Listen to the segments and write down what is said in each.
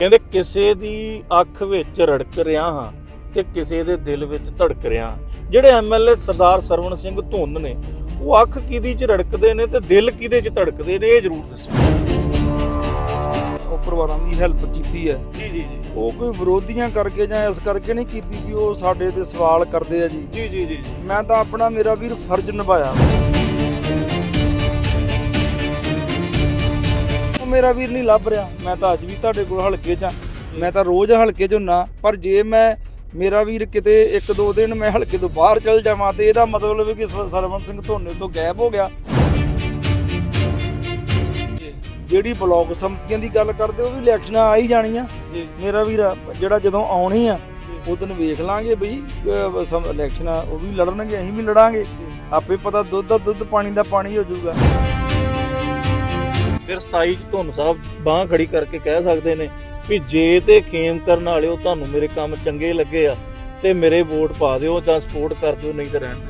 ਕਹਿੰਦੇ ਕਿਸੇ ਦੀ ਅੱਖ ਵਿੱਚ ਰੜਕ ਰਿਹਾ ਹਾਂ ਤੇ ਕਿਸੇ ਦੇ ਦਿਲ ਵਿੱਚ ਧੜਕ ਰਿਹਾ ਜਿਹੜੇ ਐਮਐਲਏ ਸਰਦਾਰ ਸਰਵਣ ਸਿੰਘ ਧੁੰਨ ਨੇ ਉਹ ਅੱਖ ਕਿਹਦੀ ਚ ਰੜਕਦੇ ਨੇ ਤੇ ਦਿਲ ਕਿਹਦੇ ਚ ਧੜਕਦੇ ਨੇ ਇਹ ਜ਼ਰੂਰ ਦੱਸੋ। ਉਹ ਪਰਿਵਾਰਾਂ ਦੀ ਹੈਲਪ ਕੀਤੀ ਹੈ। ਜੀ ਜੀ ਜੀ। ਉਹ ਕੋਈ ਵਿਰੋਧੀਆਂ ਕਰਕੇ ਜਾਂ ਇਸ ਕਰਕੇ ਨਹੀਂ ਕੀਤੀ ਵੀ ਉਹ ਸਾਡੇ ਤੇ ਸਵਾਲ ਕਰਦੇ ਆ ਜੀ ਜੀ ਜੀ ਜੀ। ਮੈਂ ਤਾਂ ਆਪਣਾ ਮੇਰਾ ਵੀਰ ਫਰਜ਼ ਨਿਭਾਇਆ। ਮੇਰਾ ਵੀਰ ਨਹੀਂ ਲੱਭ ਰਿਹਾ। ਮੈਂ ਤਾਂ ਅੱਜ ਵੀ ਤੁਹਾਡੇ ਕੋਲ ਹਲਕੇ 'ਚ ਆਂ। ਮੈਂ ਤਾਂ ਰੋਜ਼ ਹਲਕੇ 'ਚ ਹੁੰਨਾ। ਪਰ ਜੇ ਮੈਂ ਮੇਰਾ ਵੀਰ ਕਿਤੇ ਇੱਕ ਦੋ ਦਿਨ ਮੈਂ ਹਲਕੇ ਤੋਂ ਬਾਹਰ ਚਲ ਜਾਵਾਂ ਤੇ ਇਹਦਾ ਮਤਲਬ ਕਿ ਸਰਵਨ ਸਿੰਘ ਧੋਨੇ ਤੋਂ ਗਾਇਬ ਹੋ ਗਿਆ। ਜਿਹੜੀ ਬਲਾਕ ਸੰਮਤੀਆਂ ਦੀ ਗੱਲ ਕਰਦੇ ਉਹ ਵੀ ਇਲੈਕਸ਼ਨਾਂ ਆ ਹੀ ਜਾਣੀਆਂ। ਮੇਰਾ ਵੀਰ ਜਿਹੜਾ ਜਦੋਂ ਆਉਣੀ ਆ ਉਹ ਦਿਨ ਵੇਖ ਲਾਂਗੇ ਬਈ ਇਲੈਕਸ਼ਨ ਉਹ ਵੀ ਲੜਨਗੇ ਅਸੀਂ ਵੀ ਲੜਾਂਗੇ। ਆਪੇ ਪਤਾ ਦੁੱਧ ਦਾ ਦੁੱਧ ਪਾਣੀ ਦਾ ਪਾਣੀ ਹੋ ਜਾਊਗਾ। ਫਿਰ 27 ਚ ਧੁੰਨ ਸਾਹਿਬ ਬਾਹ ਖੜੀ ਕਰਕੇ ਕਹਿ ਸਕਦੇ ਨੇ ਵੀ ਜੇ ਤੇ ਖੇਮ ਕਰਨ ਵਾਲਿਓ ਤੁਹਾਨੂੰ ਮੇਰੇ ਕੰਮ ਚੰਗੇ ਲੱਗੇ ਆ ਤੇ ਮੇਰੇ ਵੋਟ ਪਾ ਦਿਓ ਜਾਂ ਸਪੋਰਟ ਕਰ ਦਿਓ, ਨਹੀਂ ਤਾਂ ਰਹਿਣ ਦਿਓ।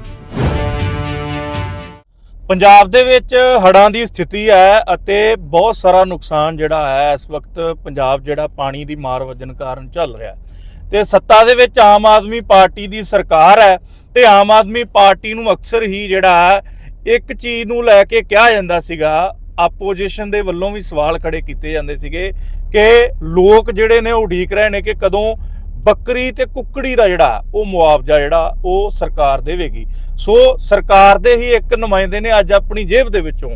ਪੰਜਾਬ ਦੇ ਵਿੱਚ ਹੜ੍ਹਾਂ ਦੀ ਸਥਿਤੀ ਹੈ ਅਤੇ ਬਹੁਤ ਸਾਰਾ ਨੁਕਸਾਨ ਜਿਹੜਾ ਹੈ, ਇਸ ਵਕਤ ਪੰਜਾਬ ਜਿਹੜਾ ਪਾਣੀ ਦੀ ਮਾਰ ਵੱਜਣ ਕਾਰਨ ਚੱਲ ਰਿਹਾ ਤੇ ਸੱਤਾ ਦੇ ਵਿੱਚ ਆਮ ਆਦਮੀ ਪਾਰਟੀ ਦੀ ਸਰਕਾਰ ਹੈ ਤੇ ਆਮ ਆਦਮੀ ਪਾਰਟੀ ਨੂੰ ਅਕਸਰ ਹੀ ਜਿਹੜਾ ਹੈ, ਇੱਕ ਚੀਜ਼ ਨੂੰ ਲੈ ਕੇ ਕਿਹਾ ਜਾਂਦਾ ਸੀਗਾ ਆਪੋਜੀਸ਼ਨ ਦੇ ਵੱਲੋਂ ਵੀ ਸਵਾਲ ਖੜੇ ਕੀਤੇ ਜਾਂਦੇ ਸੀਗੇ ਕਿ ਲੋਕ ਜਿਹੜੇ ਨੇ ਉਹ ਉਡੀਕ ਰਹੇ ਨੇ ਕਿ ਕਦੋਂ ਬੱਕਰੀ ਤੇ ਕੁੱਕੜੀ ਦਾ ਜਿਹੜਾ ਉਹ ਮੁਆਵਜ਼ਾ ਜਿਹੜਾ ਉਹ ਸਰਕਾਰ ਦੇਵੇਗੀ। ਸੋ ਸਰਕਾਰ ਦੇ ਹੀ ਇੱਕ ਨੁਮਾਇੰਦੇ ਨੇ ਅੱਜ ਆਪਣੀ ਜੇਬ ਦੇ ਵਿੱਚੋਂ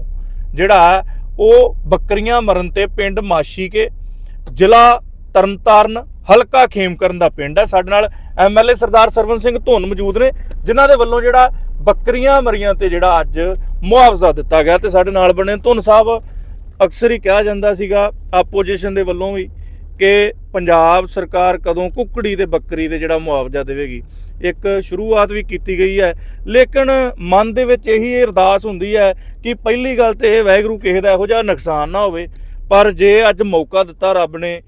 ਜਿਹੜਾ ਉਹ ਬੱਕਰੀਆਂ ਮਰਨ ਤੇ ਪਿੰਡ ਮਾਸ਼ੀ ਕੇ ਜ਼ਿਲ੍ਹਾ ਤਰਨਤਾਰਨ ਹਲਕਾ ਖੇਮਕਰਨ ਦਾ ਪਿੰਡ ਹੈ। ਸਾਡੇ ਨਾਲ ਐਮਐਲਏ ਸਰਦਾਰ ਸਰਵਨ ਸਿੰਘ ਧੁੰਨ ਮੌਜੂਦ ਨੇ, ਜਿਨ੍ਹਾਂ ਦੇ ਵੱਲੋਂ ਜਿਹੜਾ ਬੱਕਰੀਆਂ ਮਰੀਆਂ ਤੇ ਜਿਹੜਾ ਅੱਜ ਮੁਆਵਜ਼ਾ ਦਿੱਤਾ ਗਿਆ ਤੇ ਸਾਡੇ ਨਾਲ ਬਣੇ ਧੁੰਨ ਸਾਹਿਬ। ਅਕਸਰ ਹੀ ਕਿਹਾ ਜਾਂਦਾ ਸੀਗਾ ਆਪੋਜੀਸ਼ਨ ਦੇ ਵੱਲੋਂ ਵੀ ਕਿ ਪੰਜਾਬ ਸਰਕਾਰ ਕਦੋਂ ਕੁੱਕੜੀ ਤੇ ਬੱਕਰੀ ਤੇ ਜਿਹੜਾ ਮੁਆਵਜ਼ਾ ਦੇਵੇਗੀ। ਇੱਕ ਸ਼ੁਰੂਆਤ ਵੀ ਕੀਤੀ ਗਈ ਹੈ, ਲੇਕਿਨ ਮਨ ਦੇ ਵਿੱਚ ਇਹੀ ਅਰਦਾਸ ਹੁੰਦੀ ਹੈ ਕਿ ਪਹਿਲੀ ਗੱਲ ਤੇ ਇਹ ਵਾਹਿਗੁਰੂ ਕਿਸੇ ਦਾ ਇਹੋ ਜਿਹਾ ਨੁਕਸਾਨ ਨਾ ਹੋਵੇ, ਪਰ ਜੇ ਅੱਜ ਮੌਕਾ ਦਿੱਤਾ ਰੱਬ ਨੇ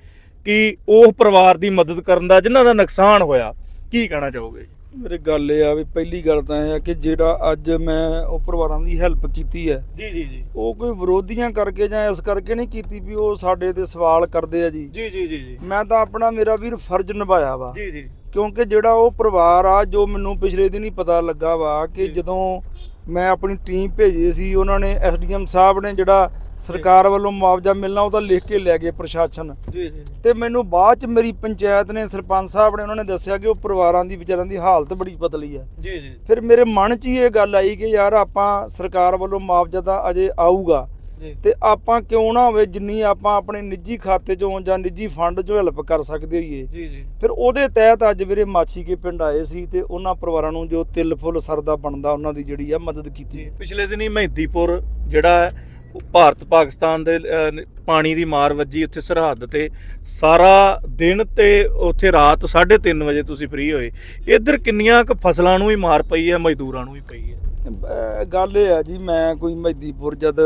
ਕਿ ਉਹ ਪਰਿਵਾਰ ਦੀ ਮਦਦ ਕਰਨ ਦਾ ਜਿਨ੍ਹਾਂ ਦਾ ਨੁਕਸਾਨ ਹੋਇਆ ਕੀ ਕਹਿਣਾ ਚਾਹੋਗੇ? ਮੇਰੇ ਗੱਲ ਇਹ ਆ ਵੀ ਪਹਿਲੀ ਗੱਲ ਤਾਂ ਇਹ ਆ ਕਿ ਜਿਹੜਾ ਅੱਜ ਮੈਂ ਉਹ ਪਰਿਵਾਰਾਂ ਦੀ ਹੈਲਪ ਕੀਤੀ ਹੈ ਜੀ ਜੀ ਜੀ। ਉਹ ਕੋਈ ਵਿਰੋਧੀਆਂ ਕਰਕੇ ਜਾਂ ਇਸ ਕਰਕੇ ਨਹੀਂ ਕੀਤੀ ਵੀ ਉਹ ਸਾਡੇ ਤੇ ਸਵਾਲ ਕਰਦੇ ਆ ਜੀ। ਜੀ ਜੀ ਜੀ ਮੈਂ ਤਾਂ ਆਪਣਾ ਮੇਰਾ ਵੀਰ ਫਰਜ਼ ਨਿਭਾਇਆ ਵਾ। ਜੀ ਜੀ। ਕਿਉਂਕਿ ਜਿਹੜਾ ਉਹ ਪਰਿਵਾਰ ਆ ਜੋ ਮੈਨੂੰ ਪਿਛਲੇ ਦਿਨ ਹੀ ਪਤਾ ਲੱਗਾ ਵਾ ਕਿ। ਜਦੋਂ ਮੈਂ ਆਪਣੀ ਟੀਮ ਭੇਜੀ ਸੀ ਉਹਨਾਂ ਨੇ ਐਸਡੀਐਮ ਸਾਹਿਬ ਨੇ ਜਿਹੜਾ ਸਰਕਾਰ ਵੱਲੋਂ ਮੁਆਵਜ਼ਾ ਮਿਲਣਾ ਉਹ ਤਾਂ ਲਿਖ ਕੇ ਲੈ ਗਏ ਪ੍ਰਸ਼ਾਸਨ। ਜੀ ਜੀ ਤੇ ਮੈਨੂੰ ਬਾਅਦ ਚ ਮੇਰੀ ਪੰਚਾਇਤ ਨੇ ਸਰਪੰਚ ਸਾਹਿਬ ਨੇ ਉਹਨਾਂ ਨੇ ਦੱਸਿਆ ਕਿ ਉਹ ਪਰਿਵਾਰਾਂ ਦੀ ਵਿਚਾਰਾਂ ਦੀ ਹਾਲਤ ਬੜੀ ਪਤਲੀ ਹੈ। ਜੀ ਜੀ। ਫਿਰ ਮੇਰੇ ਮਨ 'ਚ ਹੀ ਇਹ ਗੱਲ ਆਈ ਕਿ ਯਾਰ ਆਪਾਂ ਸਰਕਾਰ ਵੱਲੋਂ ਮੁਆਵਜ਼ਾ ਤਾਂ ਅਜੇ ਆਊਗਾ। ਤੇ ਆਪਾਂ ਕਿਉਂ ਨਾ ਹੋਵੇ ਜਿੰਨੀ ਆਪਾਂ ਆਪਣੇ ਨਿੱਜੀ ਖਾਤੇ 'ਚੋਂ ਜਾਂ ਨਿੱਜੀ ਫੰਡ 'ਚੋਂ ਹੈਲਪ ਕਰ ਸਕਦੇ ਹੋਈਏ। ਜੀ ਜੀ। ਫਿਰ ਉਹਦੇ ਤਹਿਤ ਅੱਜ ਵੀਰੇ ਮਾਛੀ ਕੇ ਪਿੰਡ ਆਏ ਸੀ ਤੇ ਉਹਨਾਂ ਪਰਿਵਾਰਾਂ ਨੂੰ ਜੋ ਤਿਲ ਫੁੱਲ ਸਰਦਾ ਬਣਦਾ ਉਹਨਾਂ ਦੀ ਜਿਹੜੀ ਆ ਮਦਦ ਕੀਤੀ। ਪਿਛਲੇ ਦਿਨੀ ਮਹਿਦੀਪੁਰ ਜਿਹੜਾ ਹੈ ਭਾਰਤ ਪਾਕਿਸਤਾਨ ਦੇ ਪਾਣੀ ਦੀ ਮਾਰ ਵੱਜੀ ਉੱਥੇ ਸਰਹੱਦ ਤੇ। ਸਾਰਾ ਦਿਨ ਤੇ ਉੱਥੇ ਰਾਤ 3:30 ਵਜੇ ਤੁਸੀਂ ਫ੍ਰੀ ਹੋਏ। ਇੱਧਰ ਕਿੰਨੀਆਂ ਕੁ ਫਸਲਾਂ ਨੂੰ ਵੀ ਮਾਰ ਪਈ ਹੈ ਮਜ਼ਦੂਰਾਂ ਨੂੰ ਵੀ ਪਈ ਹੈ। ਗੱਲ ਇਹ ਆ ਜੀ ਮੈਂ ਕੋਈ ਮਹਿਦੀਪੁਰ ਜਦ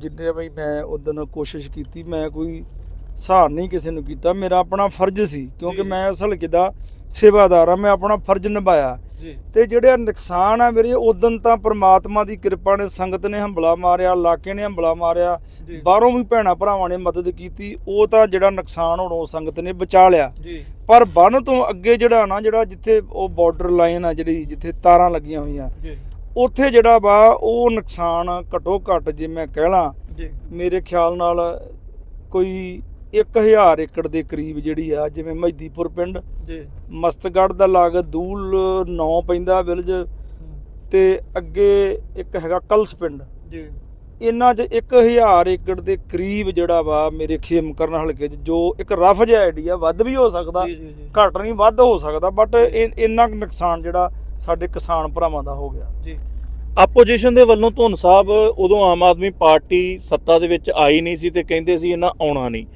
ਜਿੰਨੇ ਵੀ ਮੈਂ ਉਦੋਂ ਕੋਸ਼ਿਸ਼ ਕੀਤੀ ਮੈਂ ਕੋਈ ਸਹਾਰ ਨਹੀਂ ਕਿਸੇ ਨੂੰ ਕੀਤਾ। ਮੇਰਾ ਆਪਣਾ ਫਰਜ਼ ਸੀ ਕਿਉਂਕਿ। ਮੈਂ ਇਸ ਹਲਕੇ ਦਾ ਸੇਵਾਦਾਰ ਆ ਮੈਂ ਆਪਣਾ ਫਰਜ਼ ਨਿਭਾਇਆ। ਤੇ ਜਿਹੜੇ ਨੁਕਸਾਨ ਆ ਮੇਰੇ ਉਦੋਂ ਤਾਂ ਪ੍ਰਮਾਤਮਾ ਦੀ ਕਿਰਪਾ ਨੇ ਸੰਗਤ ਨੇ ਹੰਬਲਾ ਮਾਰਿਆ ਇਲਾਕੇ ਨੇ ਹੰਬਲਾ ਮਾਰਿਆ। ਬਾਹਰੋਂ ਵੀ ਭੈਣਾ ਭਰਾਵਾਂ ਨੇ ਮਦਦ ਕੀਤੀ ਉਹ ਤਾਂ ਜਿਹੜਾ ਨੁਕਸਾਨ ਹੋਣੋਂ ਸੰਗਤ ਨੇ ਬਚਾ ਲਿਆ। ਪਰ ਬੰਨ ਤੋਂ ਅੱਗੇ ਜਿਹੜਾ ਨਾ ਜਿਹੜਾ ਜਿੱਥੇ ਉਹ ਬਾਰਡਰ ਲਾਈਨ ਆ ਜਿਹੜੀ ਜਿੱਥੇ ਤਾਰਾਂ ਲੱਗੀਆਂ ਹੋਈਆਂ ਉੱਥੇ ਜਿਹੜਾ ਵਾ ਉਹ ਨੁਕਸਾਨ ਘਟੋ ਘਟ ਜੇ ਮੈਂ ਕਹਿ ਲਾਂ ਜੀ। ਮੇਰੇ ਖਿਆਲ ਨਾਲ ਕੋਈ 1000 ਏਕੜ ਦੇ ਕਰੀਬ ਜਿਹੜੀ ਆ ਜਿਵੇਂ ਮਹਿਦੀਪੁਰ ਪਿੰਡ ਜੀ। ਮਸਤਗੜ੍ਹ ਦਾ ਲਾਗਤ ਦੂਲ 9 ਪੈਂਦਾ ਵਿਲਜ ਤੇ ਅੱਗੇ ਇੱਕ ਹੈਗਾ ਕਲਸ ਪਿੰਡ। ਜੀ। ਇਹਨਾਂ 'ਚ 1000 ਏਕੜ ਦੇ ਕਰੀਬ ਜਿਹੜਾ ਵਾ ਮੇਰੇ ਖੇਮ ਕਰਨ ਹਲਕੇ 'ਚ ਜੋ ਇੱਕ ਰਫ ਜਿਹਾ ਆਈਡੀਆ ਵੱਧ ਵੀ ਹੋ ਸਕਦਾ ਘੱਟ ਨਹੀਂ ਵੱਧ ਹੋ ਸਕਦਾ ਬਟ ਇੰਨਾ ਨੁਕਸਾਨ ਜਿਹੜਾ ਸਾਡੇ ਕਿਸਾਨ ਭਰਾਵਾਂ ਦਾ ਹੋ ਗਿਆ। ਜੀ। ਆਪੋਜੀਸ਼ਨ ਦੇ ਵੱਲੋਂ ਧੁੰਨ ਸਾਹਿਬ ਉਦੋਂ ਆਮ ਆਦਮੀ ਪਾਰਟੀ ਸੱਤਾ ਦੇ ਵਿੱਚ ਆਈ ਨਹੀਂ ਸੀ ਤੇ ਕਹਿੰਦੇ ਸੀ ਇਹਨਾਂ ਆਉਣਾ ਨਹੀਂ।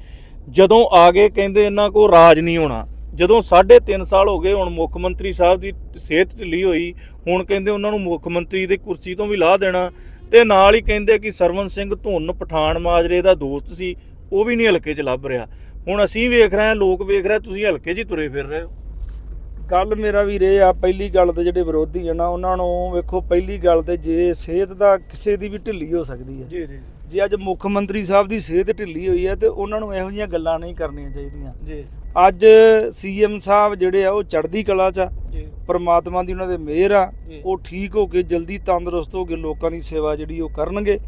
ਜਦੋਂ ਆ ਗਏ ਕਹਿੰਦੇ ਇਹਨਾਂ ਕੋ ਰਾਜ ਨਹੀਂ ਹੋਣਾ। ਜਦੋਂ 3.5 ਸਾਲ ਹੋ ਗਏ ਹੁਣ ਮੁੱਖ ਮੰਤਰੀ ਸਾਹਿਬ ਦੀ ਸਿਹਤ ਢਿੱਲੀ ਹੋਈ ਹੁਣ ਕਹਿੰਦੇ ਉਹਨਾਂ ਨੂੰ ਮੁੱਖ ਮੰਤਰੀ ਦੀ ਕੁਰਸੀ ਤੋਂ ਵੀ ਲਾਹ ਦੇਣਾ ਤੇ ਨਾਲ ਹੀ ਕਹਿੰਦੇ ਕਿ ਸਰਵਨ ਸਿੰਘ ਧੁੰਨ ਪਠਾਨ ਮਾਜਰੇ ਦਾ ਦੋਸਤ ਸੀ ਉਹ ਵੀ ਨਹੀਂ ਹਲਕੇ 'ਚ ਲੱਭ ਰਿਹਾ। ਹੁਣ ਅਸੀਂ ਵੇਖ ਰਹੇ ਹਾਂ ਲੋਕ ਵੇਖ ਰਹੇ ਤੁਸੀਂ ਹਲਕੇ 'ਚ ਹੀ ਤੁਰੇ ਫਿਰ ਰਹੇ ਹੋ। ਗੱਲ ਮੇਰਾ ਵੀਰ ਇਹ ਆ ਪਹਿਲੀ ਗੱਲ ਤੇ ਜਿਹੜੇ ਵਿਰੋਧੀ ਆ ਨਾ ਉਹਨਾਂ ਨੂੰ ਵੇਖੋ ਪਹਿਲੀ ਗੱਲ ਤੇ ਜੇ ਸਿਹਤ ਦਾ ਕਿਸੇ ਦੀ ਵੀ ਢਿੱਲੀ ਹੋ ਸਕਦੀ ਹੈ ਜੀ ਜੀ ਜੇ। ਅੱਜ ਮੁੱਖ ਮੰਤਰੀ ਸਾਹਿਬ ਦੀ ਸਿਹਤ ਢਿੱਲੀ ਹੋਈ ਹੈ ਤੇ ਉਹਨਾਂ ਨੂੰ ਇਹੋ ਜਿਹੀਆਂ ਗੱਲਾਂ ਨਹੀਂ ਕਰਨੀਆਂ ਚਾਹੀਦੀਆਂ। ਜੀ। ਅੱਜ ਸੀਐਮ ਸਾਹਿਬ ਜਿਹੜੇ ਆ ਉਹ ਚੜ੍ਹਦੀ ਕਲਾ 'ਚ ਆ ਜੀ। ਪਰਮਾਤਮਾ ਦੀ ਉਹਨਾਂ ਦੇ ਮਿਹਰ ਆ। ਉਹ ਠੀਕ ਹੋ ਕੇ ਜਲਦੀ ਤੰਦਰੁਸਤ ਹੋ ਕੇ ਲੋਕਾਂ ਦੀ ਸੇਵਾ ਜਿਹੜੀ ਉਹ ਕਰਨਗੇ।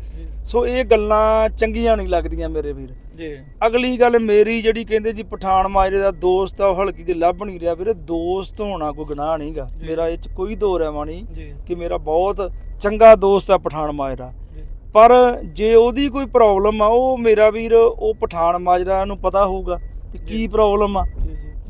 ਸੋ ਇਹ ਗੱਲਾਂ ਚੰਗੀਆਂ ਨਹੀਂ ਲੱਗਦੀਆਂ ਮੇਰੇ ਵੀਰ। ਜੀ। ਅਗਲੀ ਗੱਲ ਮੇਰੀ ਜਿਹੜੀ ਕਹਿੰਦੇ ਜੀ ਪਠਾਨ ਮਾਜਰੇ ਦਾ ਦੋਸਤ ਆ ਉਹ ਹਲਕੀ ਦੇ ਲੱਭ ਨਹੀਂ ਰਿਹਾ ਵੀਰੇ ਦੋਸਤ ਹੋਣਾ ਕੋਈ ਗੁਨਾਹ ਨਹੀਂਗਾ। ਮੇਰਾ ਇਹ ਚ ਕੋਈ ਦੋ ਰਹਿਮਾ ਨਹੀਂ ਕਿ ਮੇਰਾ ਬਹੁਤ ਚੰਗਾ ਦੋਸਤ ਆ ਪਠਾਨ ਮਾਜਰਾ। ਪਰ ਜੇ ਉਹਦੀ ਕੋਈ ਪ੍ਰੋਬਲਮ ਆ ਉਹ ਮੇਰਾ ਵੀਰ ਉਹ ਪਠਾਨ ਮਾਜਰਾ ਨੂੰ ਪਤਾ ਹੋਊਗਾ ਕਿ ਕੀ। ਪ੍ਰੋਬਲਮ ਆ।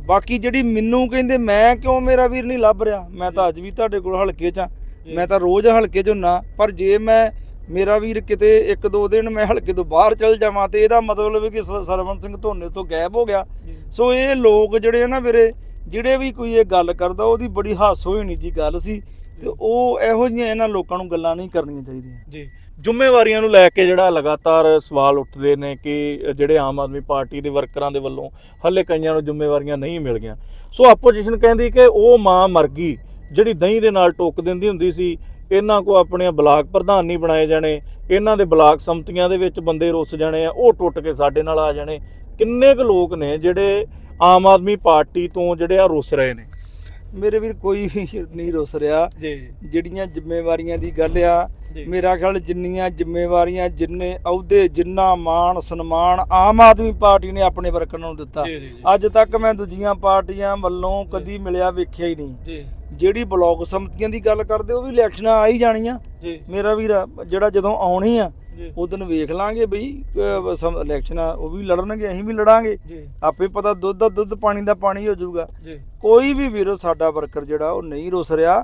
ਬਾਕੀ ਜਿਹੜੀ ਮੈਨੂੰ ਕਹਿੰਦੇ ਮੈਂ ਕਿਉਂ ਮੇਰਾ ਵੀਰ ਨਹੀਂ ਲੱਭ ਰਿਹਾ? ਮੈਂ ਤਾਂ ਅੱਜ ਵੀ ਤੁਹਾਡੇ ਕੋਲ ਹਲਕੇ 'ਚ ਆ। ਮੈਂ ਤਾਂ ਰੋਜ਼ ਹਲਕੇ 'ਚ ਹੁੰਨਾ। ਪਰ ਜੇ ਮੈਂ ਮੇਰਾ ਵੀਰ ਕਿਤੇ ਇੱਕ ਦੋ ਦਿਨ ਮੈਂ ਹਲਕੇ ਤੋਂ ਬਾਹਰ ਚਲ ਜਾਵਾਂ ਤੇ ਇਹਦਾ ਮਤਲਬ ਹੈ ਕਿ ਸਰਵਨ ਸਿੰਘ ਧੋਨੇ ਤੋਂ ਗਾਇਬ ਹੋ ਗਿਆ। ਸੋ ਇਹ ਲੋਕ ਜਿਹੜੇ ਨਾ ਵੀਰੇ ਜਿਹੜੇ ਵੀ ਕੋਈ ਇਹ ਗੱਲ ਕਰਦਾ ਉਹਦੀ ਬੜੀ ਹਾਸੋ ਹੋਣੀ ਜੀ ਗੱਲ ਸੀ ਤੇ ਉਹ ਇਹੋ ਜਿਹੀਆਂ ਇਹਨਾਂ ਲੋਕਾਂ ਨੂੰ ਗੱਲਾਂ ਨਹੀਂ ਕਰਨੀਆਂ ਚਾਹੀਦੀਆਂ। ਜੀ। ਜ਼ਿੰਮੇਵਾਰੀਆਂ ਨੂੰ ਲੈ ਕੇ ਜਿਹੜਾ ਲਗਾਤਾਰ ਸਵਾਲ ਉੱਠਦੇ ਨੇ ਕਿ ਜਿਹੜੇ ਆਮ ਆਦਮੀ ਪਾਰਟੀ ਦੇ ਵਰਕਰਾਂ ਦੇ ਵੱਲੋਂ ਹੱਲੇ ਕਈਆਂ ਨੂੰ ਜ਼ਿੰਮੇਵਾਰੀਆਂ ਨਹੀਂ ਮਿਲ ਗਈਆਂ ਸੋ ਆਪੋਜੀਸ਼ਨ ਕਹਿੰਦੀ ਕਿ ਉਹ ਮਾਂ ਮਰ ਗਈ ਜਿਹੜੀ ਦਹੀਂ ਦੇ ਨਾਲ ਟੋਕ ਦਿੰਦੀ ਹੁੰਦੀ ਸੀ ਇਹਨਾਂ ਕੋ ਆਪਣੀਆਂ ਬਲਾਕ ਪ੍ਰਧਾਨ ਨਹੀਂ ਬਣਾਏ ਜਾਣੇ ਇਹਨਾਂ ਦੇ ਬਲਾਕ ਸੰਮਤੀਆਂ ਦੇ ਵਿੱਚ ਬੰਦੇ ਰੁੱਸ ਜਾਣੇ ਆ ਉਹ ਟੁੱਟ ਕੇ ਸਾਡੇ ਨਾਲ ਆ ਜਾਣੇ। ਕਿੰਨੇ ਕੁ ਲੋਕ ਨੇ ਜਿਹੜੇ ਆਮ ਆਦਮੀ ਪਾਰਟੀ ਤੋਂ ਜਿਹੜੇ ਆ ਰੁੱਸ ਰਹੇ ਨੇ? ਮੇਰੇ ਵੀਰ ਕੋਈ ਨਹੀਂ ਰੁੱਸ ਰਿਹਾ। ਜੀ। ਜਿਹੜੀਆਂ ਜ਼ਿੰਮੇਵਾਰੀਆਂ ਦੀ ਗੱਲ ਆ। ਮੇਰਾ ਖਿਆਲ ਜਿੰਨੀਆਂ ਜ਼ਿੰਮੇਵਾਰੀਆਂ ਜਿੰਨੇ ਅਹੁਦੇ ਜਿੰਨਾ ਮਾਣ ਸਨਮਾਨ ਆਮ ਆਦਮੀ ਪਾਰਟੀ ਨੇ ਆਪਣੇ ਵਰਕਰਾਂ ਨੂੰ ਦਿੱਤਾ। ਅੱਜ ਤੱਕ ਮੈਂ ਦੂਜੀਆਂ ਪਾਰਟੀਆਂ ਵੱਲੋਂ ਕਦੀ ਮਿਲਿਆ ਵੇਖਿਆ ਹੀ ਨਹੀਂ। ਜੀ। ਜਿਹੜੀ ਬਲਾਕ ਸੰਮਤੀਆਂ ਦੀ ਗੱਲ ਕਰਦੇ ਉਹ ਵੀ ਇਲੈਕਸ਼ਨਾਂ ਆ ਹੀ ਜਾਣੀਆਂ। ਜੀ। ਮੇਰਾ ਵੀਰ ਜਿਹੜਾ ਜਦੋਂ ਆਉਣੀ ਆ ਉਹ ਦਿਨ ਵੇਖ ਲਾਂਗੇ ਬਈ ਇਲੈਕਸ਼ਨ ਉਹ ਵੀ ਲੜਨਗੇ ਅਸੀਂ ਵੀ ਲੜਾਂਗੇ। ਆਪੇ ਪਤਾ ਦੁੱਧ ਦਾ ਦੁੱਧ ਪਾਣੀ ਦਾ ਪਾਣੀ ਹੋ ਜਾਊਗਾ। ਕੋਈ ਵੀ ਵੀਰ ਸਾਡਾ ਵਰਕਰ ਜਿਹੜਾ ਉਹ ਨਹੀਂ ਰੁੱਸ ਰਿਹਾ।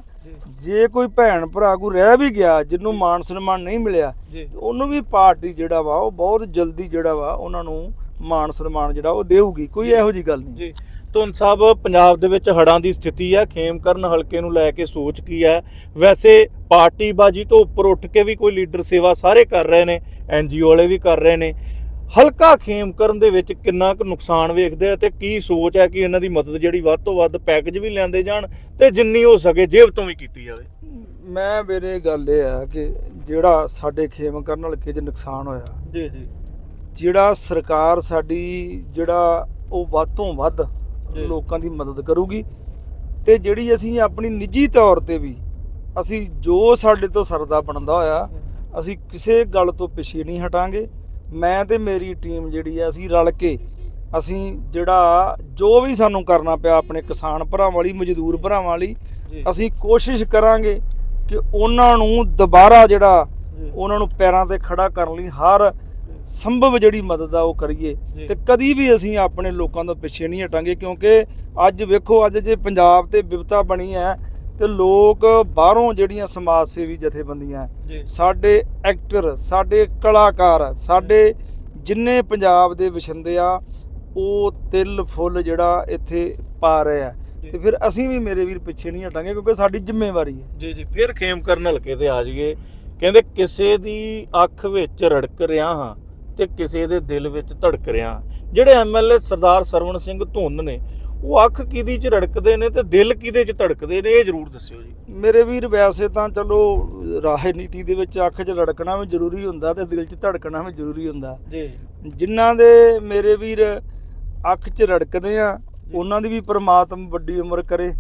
ਜੀ। ਕੋਈ ਭੈਣ ਭਰਾ ਕੋ ਰਹਿ ਵੀ ਗਿਆ ਜਿਹਨੂੰ ਮਾਨ ਸਨਮਾਨ ਨਹੀਂ ਮਿਲਿਆ ਉਹਨੂੰ ਵੀ ਪਾਰਟੀ ਜਿਹੜਾ ਵਾ ਉਹ ਬਹੁਤ ਜਲਦੀ ਜਿਹੜਾ ਵਾ ਉਹਨਾਂ ਨੂੰ ਮਾਨ ਸਨਮਾਨ ਜਿਹੜਾ ਉਹ ਦੇਊਗੀ। ਕੋਈ ਇਹੋ ਜੀ ਗੱਲ ਨਹੀਂ। ਜੀ। ਧੁੰਨ ਸਾਹਿਬ ਪੰਜਾਬ ਦੇ ਵਿੱਚ ਹੜਾਂ ਦੀ ਸਥਿਤੀ ਹੈ ਖੇਮਕਰਨ ਹਲਕੇ ਨੂੰ ਲੈ ਕੇ ਸੋਚ ਕੀ ਹੈ। ਵੈਸੇ ਪਾਰਟੀ ਬਾਜੀ ਤੋਂ ਉੱਪਰ ਉੱਠ ਕੇ ਵੀ ਕੋਈ ਲੀਡਰ ਸੇਵਾ ਸਾਰੇ ਕਰ ਰਹੇ ਨੇ ਐਨਜੀਓ ਵਾਲੇ ਵੀ ਕਰ ਰਹੇ ਨੇ। ਹਲਕਾ ਖੇਮਕਰਨ ਦੇ ਵਿੱਚ ਕਿੰਨਾ ਕੁ ਨੁਕਸਾਨ ਵੇਖਦੇ ਆ ਤੇ ਕੀ ਸੋਚ ਹੈ ਕਿ ਇਹਨਾਂ ਦੀ ਮਦਦ ਜਿਹੜੀ ਵੱਧ ਤੋਂ ਵੱਧ ਪੈਕੇਜ ਵੀ ਲੈਂਦੇ ਜਾਣ ਤੇ ਜਿੰਨੀ ਹੋ ਸਕੇ ਜੇਬ ਤੋਂ ਵੀ ਕੀਤੀ ਜਾਵੇ? ਮੈਂ ਮੇਰੇ ਗੱਲ ਇਹ ਆ ਕਿ ਜਿਹੜਾ ਸਾਡੇ ਖੇਮ ਕਰਨ ਹਲਕੇ 'ਚ ਨੁਕਸਾਨ ਹੋਇਆ ਜੀ ਜੀ। ਜਿਹੜਾ ਸਰਕਾਰ ਸਾਡੀ ਜਿਹੜਾ ਉਹ ਵੱਧ ਤੋਂ ਵੱਧ ਜੀ। ਲੋਕਾਂ ਦੀ ਮਦਦ ਕਰੂਗੀ ਤੇ ਜਿਹੜੀ ਅਸੀਂ ਆਪਣੀ ਨਿੱਜੀ ਤੌਰ ਤੇ ਵੀ ਅਸੀਂ ਜੋ ਸਾਡੇ ਤੋਂ ਸਰਦਾ ਬਣਦਾ ਹੋਇਆ ਅਸੀਂ ਕਿਸੇ ਗੱਲ ਤੋਂ ਪਿੱਛੇ ਨਹੀਂ ਹਟਾਂਗੇ। ਮੈਂ ਤੇ ਮੇਰੀ ਟੀਮ ਜਿਹੜੀ ਆ ਅਸੀਂ ਰਲ ਕੇ ਅਸੀਂ ਜਿਹੜਾ ਜੋ ਵੀ ਸਾਨੂੰ ਕਰਨਾ ਪਿਆ ਆਪਣੇ ਕਿਸਾਨ ਭਰਾਵਾਂ ਲਈ ਮਜ਼ਦੂਰ ਭਰਾਵਾਂ ਲਈ ਅਸੀਂ ਕੋਸ਼ਿਸ਼ ਕਰਾਂਗੇ ਕਿ ਉਹਨਾਂ ਨੂੰ ਦੁਬਾਰਾ ਜਿਹੜਾ। ਉਹਨਾਂ ਨੂੰ ਪੈਰਾਂ ਤੇ ਖੜਾ ਕਰਨ ਲਈ ਹਰ ਸੰਭਵ ਜਿਹੜੀ ਮਦਦ ਆ ਉਹ ਕਰੀਏ। ਤੇ ਕਦੀ ਵੀ ਅਸੀਂ ਆਪਣੇ ਲੋਕਾਂ ਤੋਂ ਪਿੱਛੇ ਨਹੀਂ ਹਟਾਂਗੇ ਕਿਉਂਕਿ ਅੱਜ ਵੇਖੋ ਅੱਜ ਜੇ ਪੰਜਾਬ ਤੇ ਵਿਪਤਾ ਬਣੀ ਹੈ ਤੇ ਲੋਕ ਬਾਹਰੋਂ ਜਿਹੜੀਆਂ ਸਮਾਜ ਸੇਵੀ ਜਥੇਬੰਦੀਆਂ ਸਾਡੇ ਐਕਟਰ ਸਾਡੇ ਕਲਾਕਾਰ ਸਾਡੇ ਜਿੰਨੇ ਪੰਜਾਬ ਦੇ ਵਸਿੰਦੇ ਆ ਉਹ ਤਿਲ ਫੁੱਲ ਜਿਹੜਾ ਇੱਥੇ ਪਾ ਰਹੇ। ਤੇ ਫਿਰ ਅਸੀਂ ਵੀ ਮੇਰੇ ਵੀਰ ਪਿੱਛੇ ਨਹੀਂ ਹਟਾਂਗੇ ਕਿਉਂਕਿ ਸਾਡੀ ਜ਼ਿੰਮੇਵਾਰੀ ਹੈ। ਜੀ ਜੀ। ਫਿਰ ਖੇਮ ਕਰਨ ਹਲਕੇ ਤੇ ਆ ਜਾਈਏ। ਕਹਿੰਦੇ ਕਿਸੇ ਦੀ ਅੱਖ ਵਿੱਚ ਰੜਕ ਰਿਹਾ ਹਾਂ ਤੇ ਕਿਸੇ ਦੇ ਦਿਲ ਵਿੱਚ ਧੜਕ ਰਿਹਾ। ਜਿਹੜੇ ਐਮਐਲਏ ਸਰਦਾਰ ਸਰਵਣ ਸਿੰਘ ਧੁੰਨ ਨੇ ਉਹ ਅੱਖ ਕਿਹਦੀ ਚ ਰੜਕਦੇ ਨੇ ਤੇ ਦਿਲ ਕਿਹਦੇ ਚ ਧੜਕਦੇ ਨੇ ਇਹ ਜ਼ਰੂਰ ਦੱਸਿਓ ਜੀ। ਮੇਰੇ ਵੀਰ ਵੈਸੇ ਤਾਂ ਚਲੋ ਰਾਜਨੀਤੀ ਦੇ ਵਿੱਚ ਅੱਖ 'ਚ ਲੜਕਣਾ ਵੀ ਜ਼ਰੂਰੀ ਹੁੰਦਾ ਤੇ ਦਿਲ 'ਚ ਧੜਕਣਾ ਵੀ ਜ਼ਰੂਰੀ ਹੁੰਦਾ। ਜੀ। ਜਿਨ੍ਹਾਂ ਦੇ ਮੇਰੇ ਵੀਰ ਅੱਖ 'ਚ ਰੜਕਦੇ ਆ ਉਹਨਾਂ ਦੀ ਵੀ ਪ੍ਰਮਾਤਮਾ ਵੱਡੀ ਉਮਰ ਕਰੇ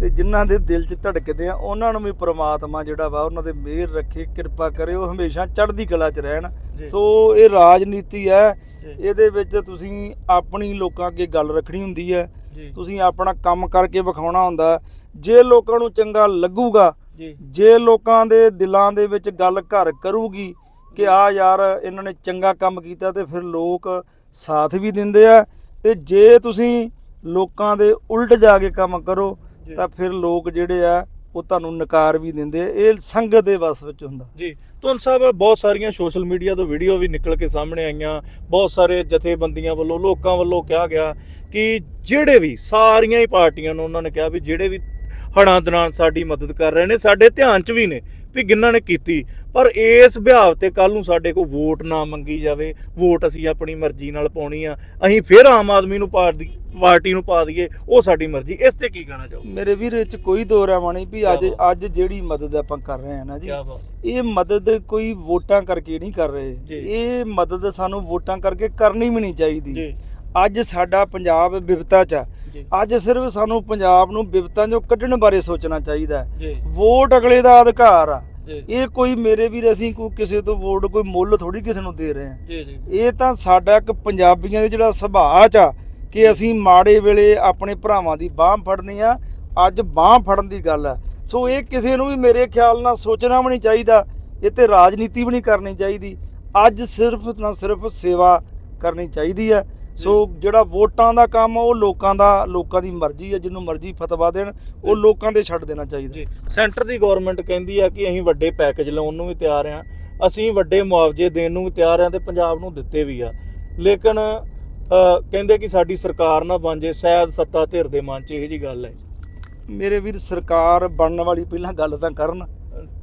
ਤੇ ਜਿਨ੍ਹਾਂ ਦੇ ਦਿਲ 'ਚ ਧੜਕਦੇ ਆ ਉਹਨਾਂ ਨੂੰ ਵੀ ਪ੍ਰਮਾਤਮਾ ਜਿਹੜਾ ਵਾ ਉਹਨਾਂ ਦੇ ਮਿਹਰ ਰੱਖੇ ਕਿਰਪਾ ਕਰੇ ਉਹ ਹਮੇਸ਼ਾ ਚੜ੍ਹਦੀ ਕਲਾ 'ਚ ਰਹਿਣ। ਸੋ ਇਹ ਰਾਜਨੀਤੀ ਹੈ। ਇਹਦੇ ਵਿੱਚ ਤੁਸੀਂ ਆਪਣੀ ਲੋਕਾਂ ਅੱਗੇ ਗੱਲ ਰੱਖਣੀ ਹੁੰਦੀ ਹੈ। ਤੁਸੀਂ ਆਪਣਾ ਕੰਮ ਕਰਕੇ ਵਿਖਾਉਣਾ ਹੁੰਦਾ। ਜੇ ਲੋਕਾਂ ਨੂੰ ਚੰਗਾ ਲੱਗੂਗਾ ਜੇ। ਲੋਕਾਂ ਦੇ ਦਿਲਾਂ ਦੇ ਵਿੱਚ ਗੱਲ ਘਰ ਕਰੂਗੀ ਕਿ ਆ ਯਾਰ ਇਹਨਾਂ ਨੇ ਚੰਗਾ ਕੰਮ ਕੀਤਾ ਤੇ ਫਿਰ ਲੋਕ ਸਾਥ ਵੀ ਦਿੰਦੇ ਆ। ਤੇ ਜੇ ਤੁਸੀਂ ਲੋਕਾਂ ਦੇ ਉਲਟ ਜਾ ਕੇ ਕੰਮ ਕਰੋ। ਤਾਂ ਫਿਰ ਲੋਕ ਜਿਹੜੇ ਆ ਉਹ ਤੁਹਾਨੂੰ ਨਕਾਰ ਵੀ ਦਿੰਦੇ ਇਹ ਸੰਗਤ ਦੇ ਵਸ ਵਿੱਚ ਹੁੰਦਾ। ਜੀ। ਧੁੰਨ ਸਾਹਿਬ ਬਹੁਤ ਸਾਰੀਆਂ ਸੋਸ਼ਲ ਮੀਡੀਆ ਤੋਂ ਵੀਡੀਓ ਵੀ ਨਿਕਲ ਕੇ ਸਾਹਮਣੇ ਆਈਆਂ। ਬਹੁਤ ਸਾਰੇ ਜਥੇਬੰਦੀਆਂ ਵੱਲੋਂ ਲੋਕਾਂ ਵੱਲੋਂ ਕਿਹਾ ਗਿਆ ਕਿ ਜਿਹੜੇ ਵੀ ਸਾਰੀਆਂ ਹੀ ਪਾਰਟੀਆਂ ਨੂੰ ਉਹਨਾਂ ਨੇ ਕਿਹਾ ਵੀ ਜਿਹੜੇ ਵੀ ਹੜਾਂ ਦੌਰਾਨ ਸਾਡੀ ਮਦਦ ਕਰ ਰਹੇ ਨੇ ਸਾਡੇ ਧਿਆਨ 'ਚ ਵੀ ਨੇ ਵੀ ਜਿਨ੍ਹਾਂ ਨੇ ਕੀਤੀ। ਪਰ ਇਸ ਵਿਹਾਵ ਤੇ ਕੱਲ ਨੂੰ ਸਾਡੇ ਕੋਲ ਵੋਟ ਨਾ ਮੰਗੀ ਜਾਵੇ ਵੋਟ ਅਸੀਂ ਆਪਣੀ ਮਰਜ਼ੀ ਨਾਲ ਪਾਉਣੀ ਆ ਅਸੀਂ ਫਿਰ ਆਮ ਆਦਮੀ ਨੂੰ ਪਾ ਦੀ ਪਾਰਟੀ ਨੂੰ ਪਾ ਦਈਏ ਉਹ ਸਾਡੀ ਮਰਜ਼ੀ। ਇਸ ਤੇ ਕੀ ਕਹਿਣਾ ਚਾਹੋਗੇ? ਮੇਰੇ ਵੀਰ ਇਹ ਚ ਕੋਈ ਦੋ ਰਾਵਾਂ ਨਹੀਂ ਵੀ ਅੱਜ ਅੱਜ ਜਿਹੜੀ ਮਦਦ ਆਪਾਂ ਕਰ ਰਹੇ ਹਾਂ ਨਾ ਜੀ ਇਹ ਮਦਦ ਕੋਈ ਵੋਟਾਂ ਕਰਕੇ ਨਹੀਂ ਕਰ ਰਹੇ। ਇਹ ਮਦਦ ਸਾਨੂੰ ਵੋਟਾਂ ਕਰਕੇ ਕਰਨੀ ਵੀ ਨਹੀਂ ਚਾਹੀਦੀ। ਅੱਜ ਸਾਡਾ ਪੰਜਾਬ ਵਿਵਤਾ ਚ ਆ। ਅੱਜ ਸਿਰਫ ਸਾਨੂੰ ਪੰਜਾਬ ਨੂੰ ਵਿਵਤਾ ਚੋਂ ਕੱਢਣ ਬਾਰੇ ਸੋਚਣਾ ਚਾਹੀਦਾ ਹੈ। ਵੋਟ ਅਗਲੇ ਦਾ ਅਧਿਕਾਰ ਆ। ਇਹ ਕੋਈ ਮੇਰੇ ਵੀਰ ਅਸੀਂ ਕੋਈ ਕਿਸੇ ਤੋਂ ਵੋਟ ਕੋਈ ਮੁੱਲ ਥੋੜੀ ਕਿਸੇ ਨੂੰ ਦੇ ਰਹੇ ਹਾਂ। ਇਹ ਤਾਂ ਸਾਡਾ ਇੱਕ ਪੰਜਾਬੀਆਂ ਦੇ ਜਿਹੜਾ ਸੁਭਾਅ ਚ ਆ ਕਿ ਅਸੀਂ ਮਾੜੇ ਵੇਲੇ ਆਪਣੇ ਭਰਾਵਾਂ ਦੀ ਬਾਹ ਫੜਨੀ ਆ ਅੱਜ ਬਾਹ ਫੜਨ ਦੀ ਗੱਲ ਆ। ਸੋ ਇਹ ਕਿਸੇ ਨੂੰ ਵੀ ਮੇਰੇ ਖਿਆਲ ਨਾਲ ਸੋਚਣਾ ਵੀ ਨਹੀਂ ਚਾਹੀਦਾ ਇਹ ਤੇ ਰਾਜਨੀਤੀ ਵੀ ਨਹੀਂ ਕਰਨੀ ਚਾਹੀਦੀ। ਅੱਜ ਸਿਰਫ ਨਾ ਸਿਰਫ ਸੇਵਾ ਕਰਨੀ ਚਾਹੀਦੀ ਹੈ ਸੋ ਜਿਹੜਾ ਵੋਟਾਂ ਦਾ ਕੰਮ ਆ, ਉਹ ਲੋਕਾਂ ਦਾ ਲੋਕਾਂ ਦੀ ਮਰਜ਼ੀ ਹੈ ਜਿਹਨੂੰ ਮਰਜ਼ੀ ਫਤਵਾ ਦੇਣ ਉਹ ਲੋਕਾਂ ਦੇ ਛੱਡ ਦੇਣਾ ਚਾਹੀਦਾ। ਸੈਂਟਰ ਦੀ ਗਵਰਨਮੈਂਟ ਕਹਿੰਦੀ ਆ ਕਿ ਅਸੀਂ ਵੱਡੇ ਪੈਕੇਜ ਲਾਉਣ ਨੂੰ ਵੀ ਤਿਆਰ ਆ। ਅਸੀਂ ਵੱਡੇ ਮੁਆਵਜ਼ੇ ਦੇਣ ਨੂੰ ਵੀ ਤਿਆਰ ਆ ਤੇ ਪੰਜਾਬ ਨੂੰ ਦਿੱਤੇ ਵੀ ਆ। ਲੇਕਿਨ ਕਹਿੰਦੇ ਕਿ ਸਾਡੀ ਸਰਕਾਰ ਨਾ ਬਣ ਜੇ ਸ਼ਾਇਦ ਸੱਤਾ ਧਿਰ ਦੇ ਮਨ 'ਚ ਇਹੋ ਜੀ ਗੱਲ ਹੈ। ਮੇਰੇ ਵੀਰ ਸਰਕਾਰ ਬਣਨ ਵਾਲੀ ਪਹਿਲਾਂ ਗੱਲ ਤਾਂ ਕਰਨ।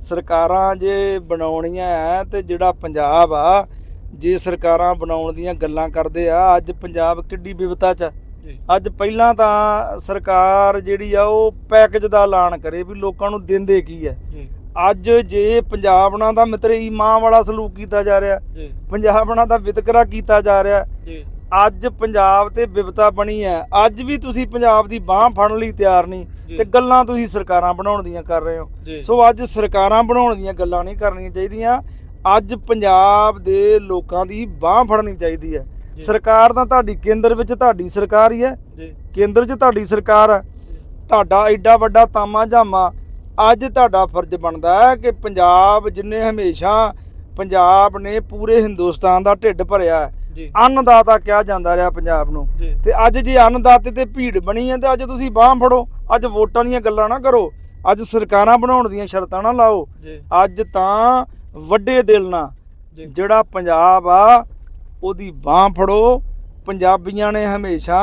ਸਰਕਾਰਾਂ ਜੇ ਬਣਾਉਣੀਆਂ ਹੈ ਤੇ ਜਿਹੜਾ ਪੰਜਾਬ ਆ ਜੇ ਸਰਕਾਰਾਂ ਬਣਾਉਣ ਦੀਆਂ ਗੱਲਾਂ ਕਰਦੇ ਆ ਅੱਜ ਪੰਜਾਬ ਕਿੱਡੀ ਵਿਵਤਾ ਚ ਅੱਜ ਪਹਿਲਾਂ ਤਾਂ ਸਰਕਾਰ ਜਿਹੜੀ ਆ ਉਹ ਪੈਕੇਜ ਦਾ ਐਲਾਨ ਕਰੇ ਵੀ ਲੋਕਾਂ ਨੂੰ ਦਿੰਦੇ ਕੀ ਹੈ ਅੱਜ ਜੇ ਪੰਜਾਬ ਨਾਲ ਦਾ ਮਿੱਤਰੇ ਮਾਂ ਵਾਲਾ ਸਲੂਕ ਕੀਤਾ ਜਾ ਰਿਹਾ। ਪੰਜਾਬ ਨਾਲ ਦਾ ਵਿਤਕਰਾ ਕੀਤਾ ਜਾ ਰਿਹਾ। ਅੱਜ ਪੰਜਾਬ ਤੇ ਵਿਵਤਾ ਬਣੀ ਹੈ ਅੱਜ ਵੀ ਤੁਸੀਂ ਪੰਜਾਬ ਦੀ ਬਾਹ ਫੜਨ ਲਈ ਤਿਆਰ ਨਹੀਂ। ਤੇ ਗੱਲਾਂ ਤੁਸੀਂ ਸਰਕਾਰਾਂ ਬਣਾਉਣ ਦੀਆਂ ਕਰ ਰਹੇ ਹੋ। ਸੋ ਅੱਜ ਸਰਕਾਰਾਂ ਬਣਾਉਣ ਦੀਆਂ ਗੱਲਾਂ ਨਹੀਂ ਕਰਨੀਆਂ ਚਾਹੀਦੀਆਂ। ਅੱਜ ਪੰਜਾਬ ਦੇ ਲੋਕਾਂ ਦੀ ਬਾਹ ਫੜਨੀ ਚਾਹੀਦੀ ਹੈ। ਸਰਕਾਰ ਤਾਂ ਤੁਹਾਡੀ ਕੇਂਦਰ ਵਿੱਚ ਤੁਹਾਡੀ ਸਰਕਾਰ ਹੀ ਹੈ। ਕੇਂਦਰ 'ਚ ਤੁਹਾਡੀ ਸਰਕਾਰ ਹੈ ਤੁਹਾਡਾ ਐਡਾ ਵੱਡਾ ਤਾਮਾ ਜਾਮਾ। ਅੱਜ ਤੁਹਾਡਾ ਫਰਜ਼ ਬਣਦਾ ਹੈ ਕਿ ਪੰਜਾਬ ਜਿੰਨੇ ਹਮੇਸ਼ਾ ਪੰਜਾਬ ਨੇ ਪੂਰੇ ਹਿੰਦੁਸਤਾਨ ਦਾ ਢਿੱਡ ਭਰਿਆ ਹੈ। ਅੰਨਦਾਤਾ ਕਿਹਾ ਜਾਂਦਾ ਰਿਹਾ ਪੰਜਾਬ ਨੂੰ। ਤੇ ਅੱਜ ਜੇ ਅੰਨਦਾਤੇ ਤੇ ਭੀੜ ਬਣੀ ਹੈ ਤੇ ਅੱਜ ਤੁਸੀਂ ਬਾਹ ਫੜੋ। ਅੱਜ ਵੋਟਾਂ ਦੀਆਂ ਗੱਲਾਂ ਨਾ ਕਰੋ। ਅੱਜ ਸਰਕਾਰਾਂ ਬਣਾਉਣ ਦੀਆਂ ਸ਼ਰਤਾਂ ਨਾ ਲਾਓ। ਅੱਜ ਤਾਂ ਵੱਡੇ ਦਿਲ ਨਾਲ। ਜਿਹੜਾ ਪੰਜਾਬ ਆ ਉਹਦੀ ਬਾਹ ਫੜੋ। ਪੰਜਾਬੀਆਂ ਨੇ ਹਮੇਸ਼ਾ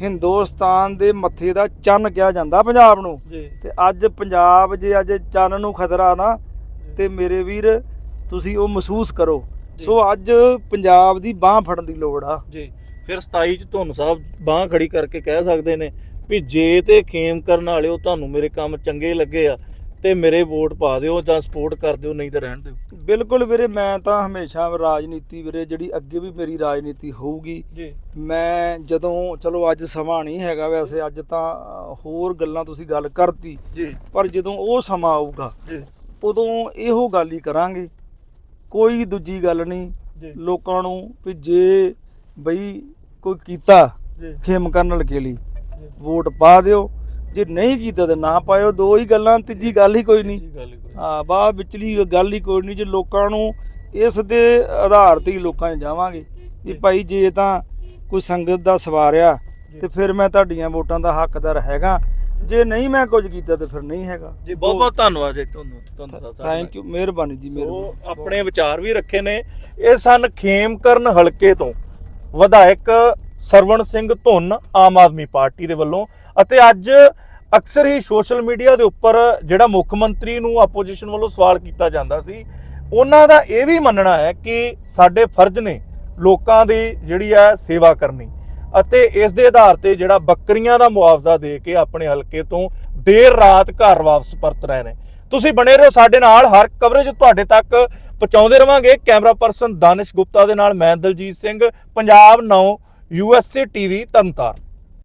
ਹਿੰਦੁਸਤਾਨ ਦੇ ਮੱਥੇ ਦਾ ਚੰਨ ਕਿਹਾ ਜਾਂਦਾ ਪੰਜਾਬ ਨੂੰ। ਤੇ ਅੱਜ ਪੰਜਾਬ ਜੇ ਅੱਜ ਚੰਨ ਨੂੰ ਖਤਰਾ ਨਾ ਤੇ ਮੇਰੇ ਵੀਰ ਤੁਸੀਂ ਉਹ ਮਹਿਸੂਸ ਕਰੋ। ਸੋ ਅੱਜ ਪੰਜਾਬ ਦੀ ਬਾਹ ਫੜਨ ਦੀ ਲੋੜ ਆ। ਜੀ। ਫਿਰ 27 ਚ ਧੁੰਨ ਸਾਹਿਬ ਬਾਹ ਖੜੀ ਕਰਕੇ ਕਹਿ ਸਕਦੇ ਨੇ ਵੀ ਜੇ ਤੇ ਖੇਮ ਕਰਨ ਵਾਲਿਓ ਤੁਹਾਨੂੰ ਮੇਰੇ ਕੰਮ ਚੰਗੇ ਲੱਗੇ ਆ ਤੇ ਮੇਰੇ ਵੋਟ ਪਾ ਦਿਓ ਜਾਂ ਸਪੋਰਟ ਕਰ ਦਿਓ ਨਹੀਂ ਤਾਂ ਰਹਿਣ ਦਿਓ। ਬਿਲਕੁਲ ਵੀਰੇ ਮੈਂ ਤਾਂ ਹਮੇਸ਼ਾ ਰਾਜਨੀਤੀ ਵੀਰੇ ਜਿਹੜੀ ਅੱਗੇ ਵੀ ਮੇਰੀ ਰਾਜਨੀਤੀ ਹੋਊਗੀ ਜੀ। ਮੈਂ ਜਦੋਂ ਚਲੋ ਅੱਜ ਸਮਾਂ ਨਹੀਂ ਹੈਗਾ ਵੈਸੇ ਅੱਜ ਤਾਂ ਹੋਰ ਗੱਲਾਂ ਤੁਸੀਂ ਗੱਲ ਕਰਤੀ। ਜੀ। ਪਰ ਜਦੋਂ ਉਹ ਸਮਾਂ ਆਊਗਾ ਜੀ। ਉਦੋਂ ਇਹੋ ਗੱਲ ਹੀ ਕਰਾਂਗੇ। ਕੋਈ ਦੂਜੀ ਗੱਲ ਨਹੀਂ। ਲੋਕਾਂ ਨੂੰ ਵੀ ਜੇ ਬਈ ਕੋਈ ਕੀਤਾ ਖੇਮ ਕਰਨ ਲਕੇ ਲਈ ਵੋਟ ਪਾ ਦਿਓ। ਜੇ ਨਹੀਂ ਕੀਤਾ ਤਾਂ ਨਾ ਪਾਇਓ ਦੋ ਹੀ ਗੱਲਾਂ ਤੀਜੀ ਗੱਲ ਹੀ ਕੋਈ ਨਹੀਂ। ਹੀ ਬਾ ਵਿਚਲੀ ਗੱਲ ਹੀ ਕੋਈ ਨਹੀਂ ਜੇ ਲੋਕਾਂ ਨੂੰ ਇਸ ਦੇ ਆਧਾਰ ਤੇ ਹੀ ਲੋਕਾਂ 'ਚ ਜਾਵਾਂਗੇ। ਵੀ। ਭਾਈ ਜੇ ਤਾਂ ਕੋਈ ਸੰਗਤ ਦਾ ਸਵਾਰਿਆ। ਤੇ ਫਿਰ ਮੈਂ ਤੁਹਾਡੀਆਂ ਵੋਟਾਂ ਦਾ ਹੱਕਦਾਰ ਹੈਗਾ। ਜੇ ਨਹੀਂ ਮੈਂ ਕੁਝ ਕੀਤਾ ਤੇ ਫਿਰ ਨਹੀਂ ਹੈਗਾ। ਜੀ ਬਹੁਤ ਬਹੁਤ ਧੰਨਵਾਦ ਜੀ ਤੁਹਾਨੂੰ ਤੁਹਾਨੂੰ। ਥੈਂਕ ਯੂ ਮਿਹਰਬਾਨੀ ਜੀ ਮਿਹਰਬਾਨੀ। ਆਪਣੇ ਵਿਚਾਰ ਵੀ ਰੱਖੇ ਨੇ। ਇਹ ਸਨ ਖੇਮਕਰਨ ਹਲਕੇ ਤੋਂ। ਵਿਧਾਇਕ ਸਰਵਣ ਸਿੰਘ ਧੁੰਨ ਆਮ ਆਦਮੀ ਪਾਰਟੀ ਦੇ ਵੱਲੋਂ ਅਤੇ ਅੱਜ ਅਕਸਰ ਹੀ ਸੋਸ਼ਲ ਮੀਡੀਆ ਦੇ ਉੱਪਰ ਜਿਹੜਾ ਮੁੱਖ ਮੰਤਰੀ ਨੂੰ ਆਪੋਜੀਸ਼ਨ ਵੱਲੋਂ ਸਵਾਲ ਕੀਤਾ ਜਾਂਦਾ ਸੀ, ਉਹਨਾਂ ਦਾ ਇਹ ਵੀ ਮੰਨਣਾ ਹੈ ਕਿ ਸਾਡੇ ਫਰਜ਼ ਨੇ ਲੋਕਾਂ ਦੀ ਜਿਹੜੀ ਹੈ ਸੇਵਾ ਕਰਨੀ ਅਤੇ ਇਸ ਦੇ ਆਧਾਰ ਤੇ ਜਿਹੜਾ ਬੱਕਰੀਆਂ ਦਾ ਮੁਆਵਜ਼ਾ ਦੇ ਕੇ ਆਪਣੇ ਹਲਕੇ ਤੋਂ ਦੇਰ ਰਾਤ ਘਰ ਵਾਪਸ ਪਰਤ ਰਹੇ ਨੇ। ਤੁਸੀਂ ਬਣੇ ਰਹੋ ਸਾਡੇ ਨਾਲ, ਹਰ ਕਵਰੇਜ ਤੁਹਾਡੇ ਤੱਕ ਪਹੁੰਚਾਉਂਦੇ ਰਵਾਂਗੇ। ਕੈਮਰਾ ਪਰਸਨ ਦਾਨਿਸ਼ ਗੁਪਤਾ ਦੇ ਨਾਲ ਮੈਂ ਦਲਜੀਤ ਸਿੰਘ, ਪੰਜਾਬ 9 ਯੂਐਸਏ ਟੀਵੀ ਤਰਨਤਾਰਨ।